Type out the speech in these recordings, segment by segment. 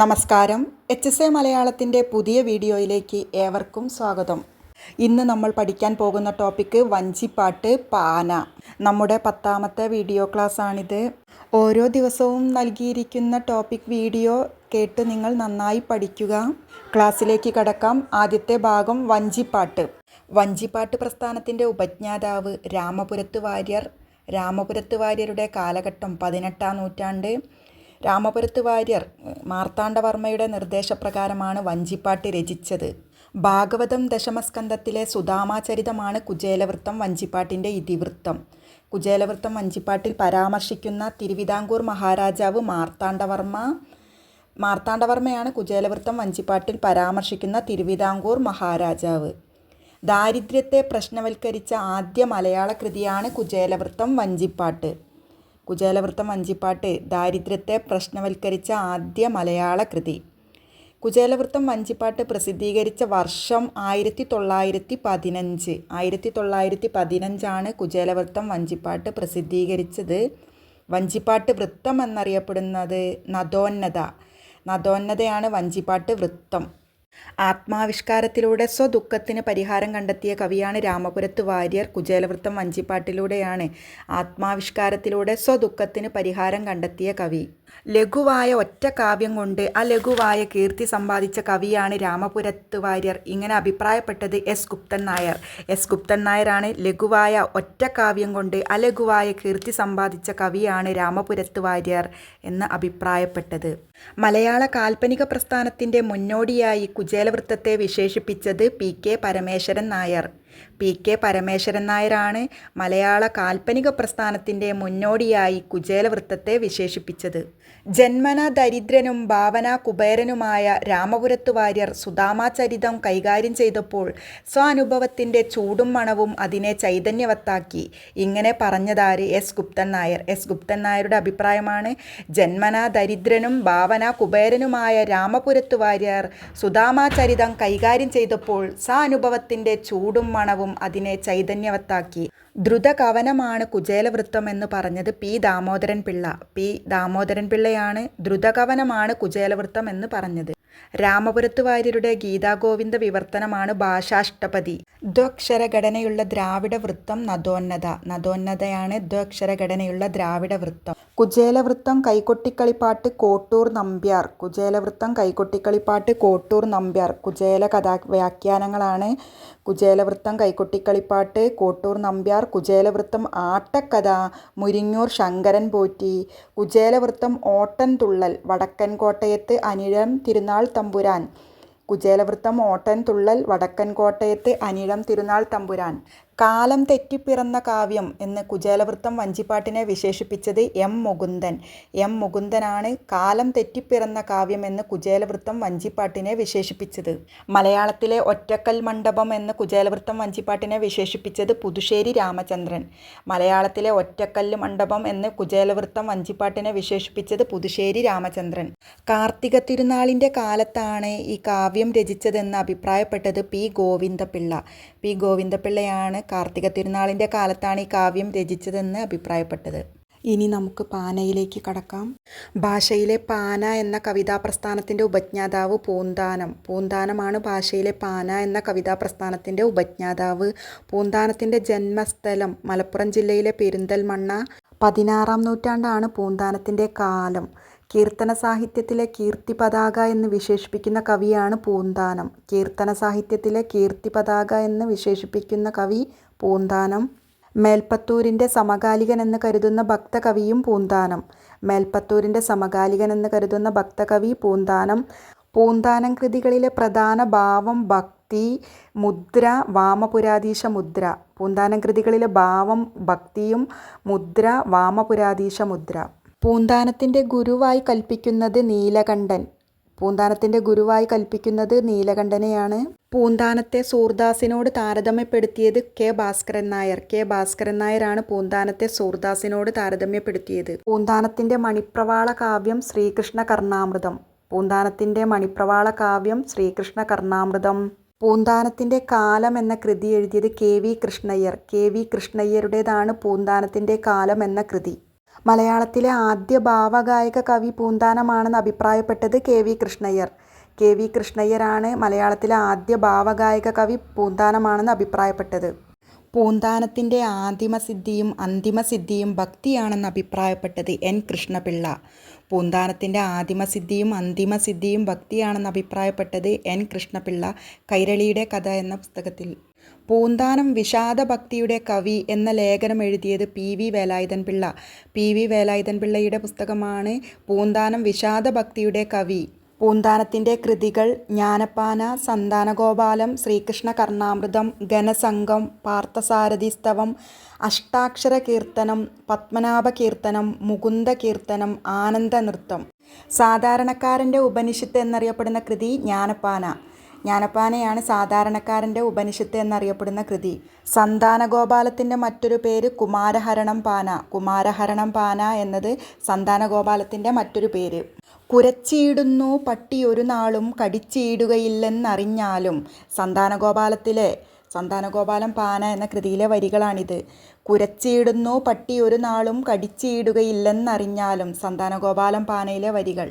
നമസ്കാരം. H S A മലയാളത്തിന്റെ പുതിയ വീഡിയോയിലേക്ക് ഏവർക്കും സ്വാഗതം. ഇന്ന് നമ്മൾ പഠിക്കാൻ പോകുന്ന ടോപ്പിക്ക് വഞ്ചിപ്പാട്ട് പാന. നമ്മുടെ പത്താമത്തെ വീഡിയോ ക്ലാസ് ആണിത് ഓരോ ദിവസവും നൽകിയിരിക്കുന്ന ടോപ്പിക് വീഡിയോ കേട്ട് നിങ്ങൾ നന്നായി പഠിക്കുക. ക്ലാസ്സിലേക്ക് കടക്കാം. ആദ്യത്തെ ഭാഗം വഞ്ചിപ്പാട്ട്. വഞ്ചിപ്പാട്ട് പ്രസ്ഥാനത്തിന്റെ ഉപജ്ഞാതാവ് രാമപുരത്ത് വാര്യർ. രാമപുരത്ത് വാര്യരുടെ കാലഘട്ടം പതിനെട്ടാം നൂറ്റാണ്ട്. രാമപുരത്ത് വാര്യർ മാർത്താണ്ഡവർമ്മയുടെ നിർദ്ദേശപ്രകാരമാണ് വഞ്ചിപ്പാട്ട് രചിച്ചത്. ഭാഗവതം ദശമസ്കന്ധത്തിലെ സുധാമാചരിതമാണ് കുചേലവൃത്തം വഞ്ചിപ്പാട്ടിന്റെ ഇതിവൃത്തം. കുചേലവൃത്തം വഞ്ചിപ്പാട്ടിൽ പരാമർശിക്കുന്ന തിരുവിതാംകൂർ മഹാരാജാവ് മാർത്താണ്ഡവർമ്മ മാർത്താണ്ഡവർമ്മയാണ് കുചേലവൃത്തം വഞ്ചിപ്പാട്ടിൽ പരാമർശിക്കുന്ന തിരുവിതാംകൂർ മഹാരാജാവ്. ദാരിദ്ര്യത്തെ പ്രശ്നവൽക്കരിച്ച ആദ്യ മലയാള കൃതിയാണ് കുചേലവൃത്തം വഞ്ചിപ്പാട്ട്. കുചേലവൃത്തം വഞ്ചിപ്പാട്ട് ദാരിദ്ര്യത്തെ പ്രശ്നവൽക്കരിച്ച ആദ്യ മലയാള കൃതി. കുചേലവൃത്തം വഞ്ചിപ്പാട്ട് പ്രസിദ്ധീകരിച്ച വർഷം ആയിരത്തി തൊള്ളായിരത്തി പതിനഞ്ച് ആയിരത്തി തൊള്ളായിരത്തി പതിനഞ്ചാണ് കുചേലവൃത്തം വഞ്ചിപ്പാട്ട് പ്രസിദ്ധീകരിച്ചത്. വഞ്ചിപ്പാട്ട് വൃത്തം എന്നറിയപ്പെടുന്നത് നദോന്നത. നദോന്നതയാണ് വഞ്ചിപ്പാട്ട് വൃത്തം. ആത്മാവിഷ്കാരത്തിലൂടെ സ്വദുഃഖത്തിന് പരിഹാരം കണ്ടെത്തിയ കവിയാണ് രാമപുരത്ത് വാര്യർ കുചേലവൃത്തം വഞ്ചിപ്പാട്ടിലൂടെയാണ് ആത്മാവിഷ്കാരത്തിലൂടെ സ്വദുഃഖത്തിന് പരിഹാരം കണ്ടെത്തിയ കവി. ലഘുവായ ഒറ്റ കാവ്യം കൊണ്ട് ആ ലഘുവായ കീർത്തി സമ്പാദിച്ച കവിയാണ് രാമപുരത്ത് വാര്യർ. ഇങ്ങനെ അഭിപ്രായപ്പെട്ടത് എസ് ഗുപ്തൻ നായർ. എസ് ഗുപ്തൻ നായരാണ് ലഘുവായ ഒറ്റ കാവ്യം കൊണ്ട് അലഘുവായ കീർത്തി സമ്പാദിച്ച കവിയാണ് രാമപുരത്ത് വാര്യർ എന്ന് അഭിപ്രായപ്പെട്ടത്. മലയാള കാൽപ്പനിക പ്രസ്ഥാനത്തിന്റെ മുന്നോടിയായി കുചേലവൃത്തത്തെ വിശേഷിപ്പിച്ചത് P K Parameswaran Nair. P K Parameswaran നായരാണ് മലയാള കാൽപ്പനിക പ്രസ്ഥാനത്തിന്റെ മുന്നോടിയായി കുചേലവൃത്തത്തെ വിശേഷിപ്പിച്ചത്. ജന്മന ദരിദ്രനും ഭാവന കുബേരനുമായ രാമപുരത്ത് വാര്യർ സുധാമാചരിതം കൈകാര്യം ചെയ്തപ്പോൾ സ്വാനുഭവത്തിന്റെ ചൂടും മണവും അതിനെ ചൈതന്യവത്താക്കി. ഇങ്ങനെ പറഞ്ഞതാര് എസ് ഗുപ്തൻ നായർ? എസ് ഗുപ്തൻ നായരുടെ അഭിപ്രായമാണ് ജന്മന ദരിദ്രനും ഭാവന കുബേരനുമായ രാമപുരത്ത് വാര്യർ സുധാമാചരിതം കൈകാര്യം ചെയ്തപ്പോൾ സ്വാനുഭവത്തിന്റെ ചൂടും മണവും അതിനെ ചൈതന്യവത്താക്കി. ദ്രുതകവനമാണ് കുചേലവൃത്തം എന്ന് പറഞ്ഞത് പി. ദാമോദരൻ പിള്ള പി. ദാമോദരൻ പിള്ളയാണ് ദ്രുതകവനമാണ് കുചേലവൃത്തം എന്ന് പറഞ്ഞത്. രാമപുരത്ത് വാര്യരുടെ ഗീതാഗോവിന്ദ വിവർത്തനമാണ് ഭാഷാഷ്ടപതി. ദ്വക്ഷരഘടനയുള്ള ദ്രാവിഡ വൃത്തം നദോന്നത. നദോന്നതയാണ് ദ്വക്ഷരഘടനയുള്ള ദ്രാവിഡ വൃത്തം കുചേലവൃത്തം കൈകൊട്ടിക്കളിപ്പാട്ട് കോട്ടൂർ നമ്പ്യാർ. കുചേലവൃത്തം കൈകൊട്ടിക്കളിപ്പാട്ട് കോട്ടൂർ നമ്പ്യാർ. കുചേല കഥാ വ്യാഖ്യാനങ്ങളാണ് കുചേലവൃത്തം കൈകൊട്ടിക്കളിപ്പാട്ട് കോട്ടൂർ നമ്പ്യാർ. കുചേലവൃത്തം ആട്ടക്കഥ മുരിങ്ങൂർ ശങ്കരൻ പോറ്റി. കുചേലവൃത്തം ഓട്ടൻ തുള്ളൽ വടക്കൻ കോട്ടയത്ത് അനിഴം തിരുനാൾ തമ്പുരാൻ. കുചേലവൃത്തം ഓട്ടൻ തുള്ളൽ വടക്കൻ കോട്ടയത്ത് അനിഴം തിരുനാൾ തമ്പുരാൻ. കാലം തെറ്റിപ്പിറന്ന കാവ്യം എന്ന് കുചേലവൃത്തം വഞ്ചിപ്പാട്ടിനെ വിശേഷിപ്പിച്ചത് എം മുകുന്ദൻ. എം മുകുന്ദനാണ് കാലം തെറ്റിപ്പിറന്ന കാവ്യം എന്ന് കുചേലവൃത്തം വഞ്ചിപ്പാട്ടിനെ വിശേഷിപ്പിച്ചത്. മലയാളത്തിലെ ഒറ്റക്കൽ മണ്ഡപം എന്ന് കുചേലവൃത്തം വഞ്ചിപ്പാട്ടിനെ വിശേഷിപ്പിച്ചത് പുതുശ്ശേരി രാമചന്ദ്രൻ. മലയാളത്തിലെ ഒറ്റക്കല്ല് മണ്ഡപം എന്ന് കുചേലവൃത്തം വഞ്ചിപ്പാട്ടിനെ വിശേഷിപ്പിച്ചത് പുതുശ്ശേരി രാമചന്ദ്രൻ. കാർത്തിക തിരുനാളിന്റെ കാലത്താണ് ഈ കാവ്യം രചിച്ചതെന്ന് അഭിപ്രായപ്പെട്ടത് പി ഗോവിന്ദപിള്ള. പി ഗോവിന്ദപിള്ളയാണ് കാർത്തിക തിരുനാളിന്റെ കാലത്താണ് ഈ കാവ്യം രചിച്ചതെന്ന് അഭിപ്രായപ്പെട്ടത്. ഇനി നമുക്ക് പാനയിലേക്ക് കടക്കാം. ഭാഷയിലെ പാന എന്ന കവിതാ പ്രസ്ഥാനത്തിന്റെ ഉപജ്ഞാതാവ് പൂന്താനം. പൂന്താനമാണ് ഭാഷയിലെ പാന എന്ന കവിതാ പ്രസ്ഥാനത്തിന്റെ ഉപജ്ഞാതാവ്. പൂന്താനത്തിന്റെ ജന്മസ്ഥലം മലപ്പുറം ജില്ലയിലെ പെരിന്തൽമണ്ണ. പതിനാറാം നൂറ്റാണ്ടാണ് പൂന്താനത്തിന്റെ കാലം. കീർത്തന സാഹിത്യത്തിലെ കീർത്തി പതാക എന്ന് വിശേഷിപ്പിക്കുന്ന കവിയാണ് പൂന്താനം. കീർത്തന സാഹിത്യത്തിലെ കീർത്തി പതാക എന്ന് വിശേഷിപ്പിക്കുന്ന കവി പൂന്താനം. മേൽപ്പത്തൂരിന്റെ സമകാലികൻ എന്ന് കരുതുന്ന ഭക്തകവിയും പൂന്താനം. മേൽപ്പത്തൂരിന്റെ സമകാലികൻ എന്ന് കരുതുന്ന ഭക്തകവി പൂന്താനം. പൂന്താനം കൃതികളിലെ പ്രധാന ഭാവം ഭക്തി മുദ്ര വാമപുരാധീശ മുദ്ര പൂന്താനം കൃതികളിലെ ഭാവം ഭക്തിയും മുദ്ര വാമപുരാധീശ മുദ്ര പൂന്താനത്തിന്റെ ഗുരുവായി കൽപ്പിക്കുന്നത് നീലകണ്ഠൻ. പൂന്താനത്തിന്റെ ഗുരുവായി കൽപ്പിക്കുന്നത് നീലകണ്ഠനെയാണ്. പൂന്താനത്തെ സൂർദാസിനോട് താരതമ്യപ്പെടുത്തിയത് കെ ഭാസ്കരൻ നായർ. കെ ഭാസ്കരൻ നായരാണ് പൂന്താനത്തെ സൂർദാസിനോട് താരതമ്യപ്പെടുത്തിയത്. പൂന്താനത്തിന്റെ മണിപ്രവാള കാവ്യം ശ്രീകൃഷ്ണ കർണാമൃതം. പൂന്താനത്തിന്റെ മണിപ്രവാള കാവ്യം ശ്രീകൃഷ്ണ കർണാമൃതം. പൂന്താനത്തിന്റെ കാലം എന്ന കൃതി എഴുതിയത് K V Krishnayyar. K V കൃഷ്ണയ്യരുടേതാണ് പൂന്താനത്തിന്റെ കാലം എന്ന കൃതി. മലയാളത്തിലെ ആദ്യ ഭാവഗായക കവി പൂന്താനമാണെന്ന് അഭിപ്രായപ്പെട്ടത് K V Krishnaiyer. K V കൃഷ്ണയ്യരാണ് മലയാളത്തിലെ ആദ്യ ഭാവഗായക കവി പൂന്താനമാണെന്ന് അഭിപ്രായപ്പെട്ടത്. പൂന്താനത്തിന്റെ അന്തിമ സിദ്ധിയും ഭക്തിയാണെന്ന് അഭിപ്രായപ്പെട്ടത് എൻ കൃഷ്ണപിള്ള. പൂന്താനത്തിന്റെ അന്തിമ സിദ്ധിയും ഭക്തിയാണെന്ന് അഭിപ്രായപ്പെട്ടത് എൻ കൃഷ്ണപിള്ള കൈരളിയുടെ കഥ എന്ന പുസ്തകത്തിൽ. പൂന്താനം വിഷാദഭക്തിയുടെ കവി എന്ന ലേഖനം എഴുതിയത് P V Velayudhan Pillai P V Velayudhan പിള്ളയുടെ പുസ്തകമാണ് പൂന്താനം വിഷാദഭക്തിയുടെ കവി. പൂന്താനത്തിന്റെ കൃതികൾ ജ്ഞാനപ്പാന സന്താനഗോപാലം ശ്രീകൃഷ്ണ കർണാമൃതം ഘനസംഘം പാർത്ഥസാരഥിസ്തവം അഷ്ടാക്ഷര കീർത്തനം പത്മനാഭ കീർത്തനം മുകുന്ദ കീർത്തനം ആനന്ദ നൃത്തം സാധാരണക്കാരന്റെ ഉപനിഷത്ത് എന്നറിയപ്പെടുന്ന കൃതി ജ്ഞാനപ്പാന ജ്ഞാനപ്പാനയാണ് സാധാരണക്കാരന്റെ ഉപനിഷത്ത് എന്നറിയപ്പെടുന്ന കൃതി. സന്താനഗോപാലത്തിന്റെ മറ്റൊരു പേര് കുമാരഹരണം പാന. കുമാരഹരണം പാന എന്നത് സന്താനഗോപാലത്തിന്റെ മറ്റൊരു പേര്. കുരച്ചിയിടുന്നു പട്ടി ഒരു നാളും കടിച്ചിടുകയില്ലെന്നറിഞ്ഞാലും സന്താനഗോപാലത്തിലെ സന്താനഗോപാലം പാന എന്ന കൃതിയിലെ വരികളാണിത്. കുരച്ചിയിടുന്നു പട്ടി ഒരു നാളും കടിച്ചിടുകയില്ലെന്നറിഞ്ഞാലും സന്താനഗോപാലം പാനയിലെ വരികൾ.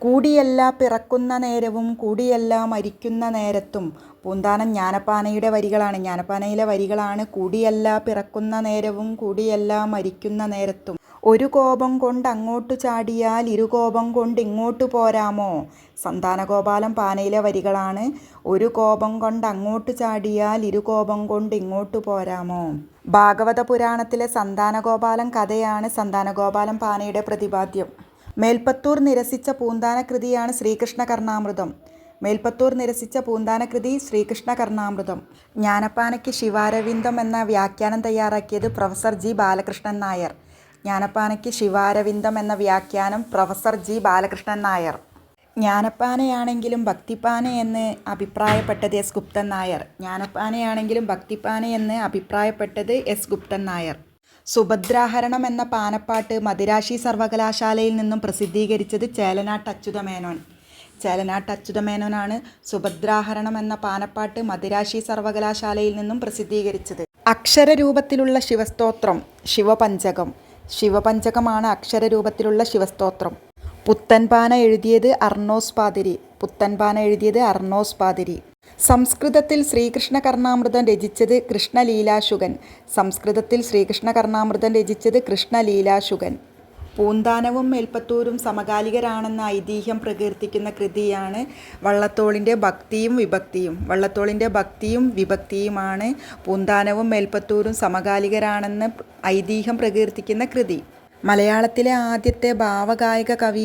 കൂടിയല്ല പിറക്കുന്ന നേരവും കൂടിയല്ല മരിക്കുന്ന നേരത്തും. പൂന്താനം ജ്ഞാനപ്പാനയുടെ വരികളാണ്. ജ്ഞാനപ്പാനയിലെ വരികളാണ് കൂടിയല്ല പിറക്കുന്ന നേരവും കൂടിയല്ല മരിക്കുന്ന നേരത്തും. ഒരു കോപം കൊണ്ട് അങ്ങോട്ട് ചാടിയാൽ ഇരുകോപം കൊണ്ട് ഇങ്ങോട്ട് പോരാമോ? സന്താനഗോപാലം പാനയിലെ വരികളാണ്. ഒരു കോപം കൊണ്ട് അങ്ങോട്ട് ചാടിയാൽ ഇരുകോപം കൊണ്ട് ഇങ്ങോട്ട് പോരാമോ? ഭാഗവത പുരാണത്തിലെ സന്താനഗോപാലം കഥയാണ് സന്താനഗോപാലം പാനയുടെ പ്രതിപാദ്യം. മേൽപ്പത്തൂർ നിരസിച്ച പൂന്താനകൃതിയാണ് ശ്രീകൃഷ്ണ കർണാമൃതം. മേൽപ്പത്തൂർ നിരസിച്ച പൂന്താനകൃതി ശ്രീകൃഷ്ണ കർണാമൃതം. ജ്ഞാനപ്പാനയ്ക്ക് ശിവാരവിന്ദം എന്ന വ്യാഖ്യാനം തയ്യാറാക്കിയത് പ്രൊഫസർ ജി ബാലകൃഷ്ണൻ നായർ. ജ്ഞാനപ്പാനയ്ക്ക് ശിവാരവിന്ദം എന്ന വ്യാഖ്യാനം പ്രൊഫസർ ജി ബാലകൃഷ്ണൻ നായർ. ജ്ഞാനപ്പാനയാണെങ്കിലും ഭക്തിപ്പാന എന്ന് അഭിപ്രായപ്പെട്ടത് എസ് ഗുപ്തൻ നായർ. ജ്ഞാനപ്പാനയാണെങ്കിലും ഭക്തിപ്പാന എന്ന് അഭിപ്രായപ്പെട്ടത് എസ് ഗുപ്തൻ നായർ. സുഭദ്രാഹരണം എന്ന പാനപ്പാട്ട് മദിരാശി സർവകലാശാലയിൽ നിന്നും പ്രസിദ്ധീകരിച്ചത് ചേലനാട്ട് അച്യുതമേനോൻ. ചേലനാട്ട് അച്യുതമേനോനാണ് സുഭദ്രാഹരണം എന്ന പാനപ്പാട്ട് മദിരാശി സർവകലാശാലയിൽ നിന്നും പ്രസിദ്ധീകരിച്ചത്. അക്ഷരരൂപത്തിലുള്ള ശിവസ്തോത്രം ശിവപഞ്ചകം. ശിവപഞ്ചകമാണ് അക്ഷരരൂപത്തിലുള്ള ശിവസ്തോത്രം. പുത്തൻപാന എഴുതിയത് അർണോസ് പാതിരി. പുത്തൻപാന എഴുതിയത് അർണോസ് പാതിരി. സംസ്കൃതത്തിൽ ശ്രീകൃഷ്ണ കർണാമൃതം രചിച്ചത് കൃഷ്ണലീലാശുകൻ സംസ്കൃതത്തിൽ ശ്രീകൃഷ്ണ കർണാമൃതം രചിച്ചത് കൃഷ്ണലീലാശുകൻ പൂന്താനവും മേൽപ്പത്തൂരും സമകാലികരാണെന്ന ഐതിഹ്യം പ്രകീർത്തിക്കുന്ന കൃതിയാണ് വള്ളത്തോളിന്റെ ഭക്തിയും വിഭക്തിയും. വള്ളത്തോളിന്റെ ഭക്തിയും വിഭക്തിയുമാണ് പൂന്താനവും മേൽപ്പത്തൂരും സമകാലികരാണെന്ന് ഐതിഹ്യം പ്രകീർത്തിക്കുന്ന കൃതി. മലയാളത്തിലെ ആദ്യത്തെ ഭാവഗായക കവി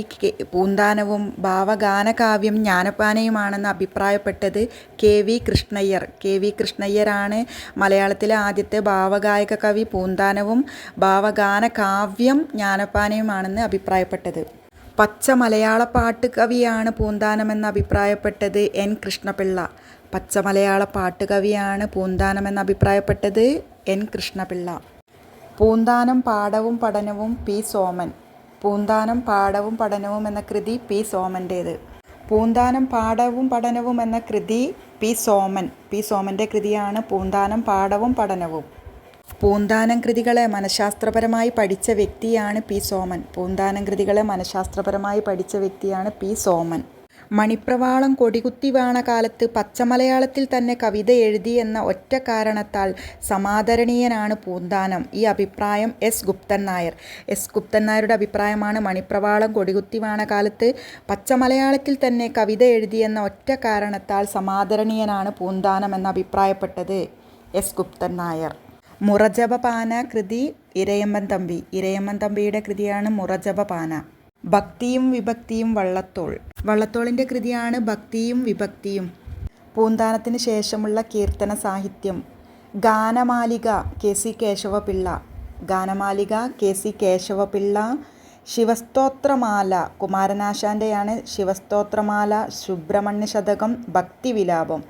പൂന്താനവും ഭാവഗാനകാവ്യം ജ്ഞാനപ്പാനയുമാണെന്ന് അഭിപ്രായപ്പെട്ടത് K V Krishnaiyer. K V കൃഷ്ണയ്യരാണ് മലയാളത്തിലെ ആദ്യത്തെ ഭാവഗായക കവി പൂന്താനവും ഭാവഗാനകാവ്യം ജ്ഞാനപ്പാനയുമാണെന്ന് അഭിപ്രായപ്പെട്ടത്. പച്ച മലയാള പാട്ട് കവിയാണ് പൂന്താനമെന്ന് അഭിപ്രായപ്പെട്ടത് എൻ കൃഷ്ണപിള്ള. പച്ച മലയാള പാട്ട് കവിയാണ് പൂന്താനമെന്ന് അഭിപ്രായപ്പെട്ടത് എൻ കൃഷ്ണപിള്ള. പൂന്താനം പാടവും പഠനവും പി. സോമൻ. പൂന്താനം പാടവും പഠനവും എന്ന കൃതി പി. സോമന്റേത് പൂന്താനം പാടവും പഠനവും എന്ന കൃതി പി. സോമൻ. പി. സോമന്റെ കൃതിയാണ് പൂന്താനം പാടവും പഠനവും. പൂന്താനം കൃതികളെ മനഃശാസ്ത്രപരമായി പഠിച്ച വ്യക്തിയാണ് പി. സോമൻ. പൂന്താനം കൃതികളെ മനഃശാസ്ത്രപരമായി പഠിച്ച വ്യക്തിയാണ് പി. സോമൻ. മണിപ്രവാളം കൊടികുത്തി വാണ കാലത്ത് പച്ചമലയാളത്തിൽ തന്നെ കവിത എഴുതി എന്ന ഒറ്റ കാരണത്താൽ സമാദരണീയനാണ് പൂന്താനം. ഈ അഭിപ്രായം എസ് ഗുപ്തൻ നായർ. എസ് ഗുപ്തൻ നായരുടെ അഭിപ്രായമാണ് മണിപ്രവാളം കൊടികുത്തി വാണ കാലത്ത് പച്ചമലയാളത്തിൽ തന്നെ കവിത എഴുതി എന്ന ഒറ്റ കാരണത്താൽ സമാദരണീയനാണ് പൂന്താനം എന്ന് അഭിപ്രായപ്പെട്ടത് എസ് ഗുപ്തൻ നായർ. മുറജപപാന കൃതി ഇരയമ്മൻ തമ്പി. ഇരയമ്മൻ തമ്പിയുടെ കൃതിയാണ് മുറജപപാന. ഭക്തിയും വിഭക്തിയും വള്ളത്തോൾ. വള്ളത്തോളിന്റെ കൃതിയാണ് ഭക്തിയും വിഭക്തിയും. പൂന്താനത്തിന് ശേഷമുള്ള കീർത്തന സാഹിത്യം. Ganamalika K C Kesavapillai. Ganamalika K C Kesavapillai. Sivasthothramala കുമാരനാശാന്റെയാണ് Sivasthothramala. Subrahmanya ശതകം ഭക്തിവിലാപം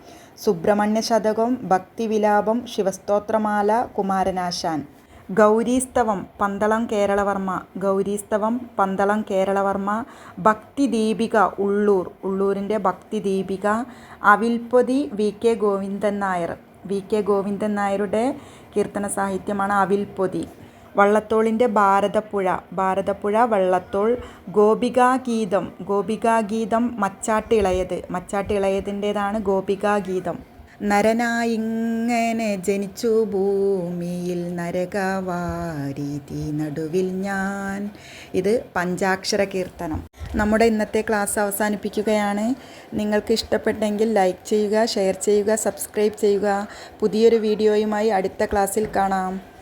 സുബ്രഹ്മണ്യ ശതകം Bhakthivilapam Sivasthothramala Kumaranasan. ഗൗരീസ്തവം Pandalam Keralavarma. ഗൗരീസ്തവം Pandalam Keralavarma. Bhakthideepika Ulloor. ഉള്ളൂരിന്റെ Bhakthideepika. Avilpothi V. K. Govindan Nair. V. K. Govindan നായരുടെ കീർത്തന സാഹിത്യമാണ് അവിൽപ്പൊതി വള്ളത്തോളിന്റെ ഭാരതപ്പുഴ. ഭാരതപ്പുഴ വള്ളത്തോൾ. ഗോപികാഗീതം. ഗോപികാഗീതം മച്ചാട്ട് ഇളയത്. മച്ചാട്ട് ഇളയതിന്റേതാണ് ഗോപികാഗീതം. നരനായിങ്ങനെ ജനിച്ചു ഭൂമിയിൽ നരകവാരീതി നടുവിൽ ഞാൻ. ഇത് പഞ്ചാക്ഷര കീർത്തനം. നമ്മുടെ ഇന്നത്തെ ക്ലാസ് അവസാനിപ്പിക്കുകയാണ്. നിങ്ങൾക്ക് ഇഷ്ടപ്പെട്ടെങ്കിൽ ലൈക്ക് ചെയ്യുക ഷെയർ ചെയ്യുക സബ്സ്ക്രൈബ് ചെയ്യുക. പുതിയൊരു വീഡിയോയുമായി അടുത്ത ക്ലാസ്സിൽ കാണാം.